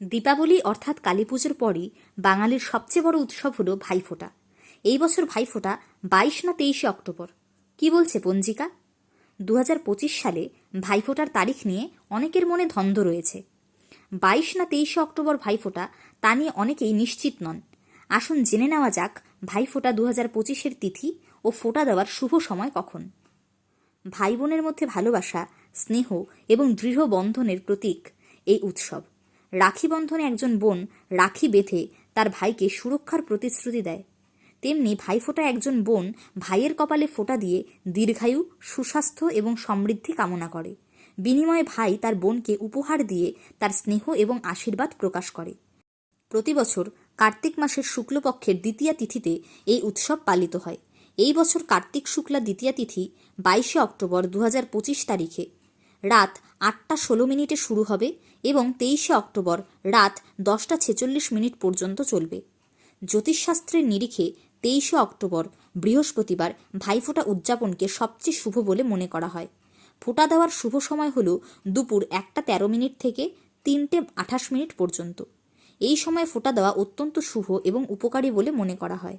দীপাবলি অর্থাৎ কালী পুজোর পরই বাঙালির সবচেয়ে বড় উৎসব হলো ভাইফোঁটা। এই বছর ভাইফোঁটা বাইশ না তেইশে অক্টোবর। কি বলছে পঞ্জিকা? দু সালে ভাইফোঁটার তারিখ নিয়ে অনেকের মনে ধন্ধ রয়েছে। বাইশ না তেইশে অক্টোবর ভাইফোঁটা তা নিয়ে অনেকেই নিশ্চিত নন। আসুন জেনে নেওয়া যাক ভাইফোঁটা দু হাজার পঁচিশের তিথি ও ফোঁটা দেওয়ার শুভ সময় কখন। ভাই বোনের মধ্যে ভালোবাসা, স্নেহ এবং দৃঢ় বন্ধনের প্রতীক এই উৎসব। রাখি বন্ধনে একজন বোন রাখি বেঁধে তার ভাইকে সুরক্ষার প্রতিশ্রুতি দেয়। তেমনি ভাইফোঁটা একজন বোন ভাইয়ের কপালে ফোঁটা দিয়ে দীর্ঘায়ু, সুস্বাস্থ্য এবং সমৃদ্ধি কামনা করে। বিনিময়ে ভাই তার বোনকে উপহার দিয়ে তার স্নেহ এবং আশীর্বাদ প্রকাশ করে। প্রতি বছর কার্তিক মাসের শুক্লপক্ষের দ্বিতীয়া তিথিতে এই উৎসব পালিত হয়। এই বছর কার্তিক শুক্লা দ্বিতীয়া তিথি বাইশে অক্টোবর দু তারিখে। রাত আটটা ষোলো মিনিটে শুরু হবে এবং তেইশে অক্টোবর রাত দশটা ছেচল্লিশ মিনিট পর্যন্ত চলবে। জ্যোতিষশাস্ত্রের নিরিখে তেইশে অক্টোবর বৃহস্পতিবার ভাইফোঁটা উদযাপনকে সবচেয়ে শুভ বলে মনে করা হয়। ফোঁটা দেওয়ার শুভ সময় হল দুপুর একটা তেরো মিনিট থেকে তিনটে আঠাশ মিনিট পর্যন্ত। এই সময় ফোঁটা দেওয়া অত্যন্ত শুভ এবং উপকারী বলে মনে করা হয়।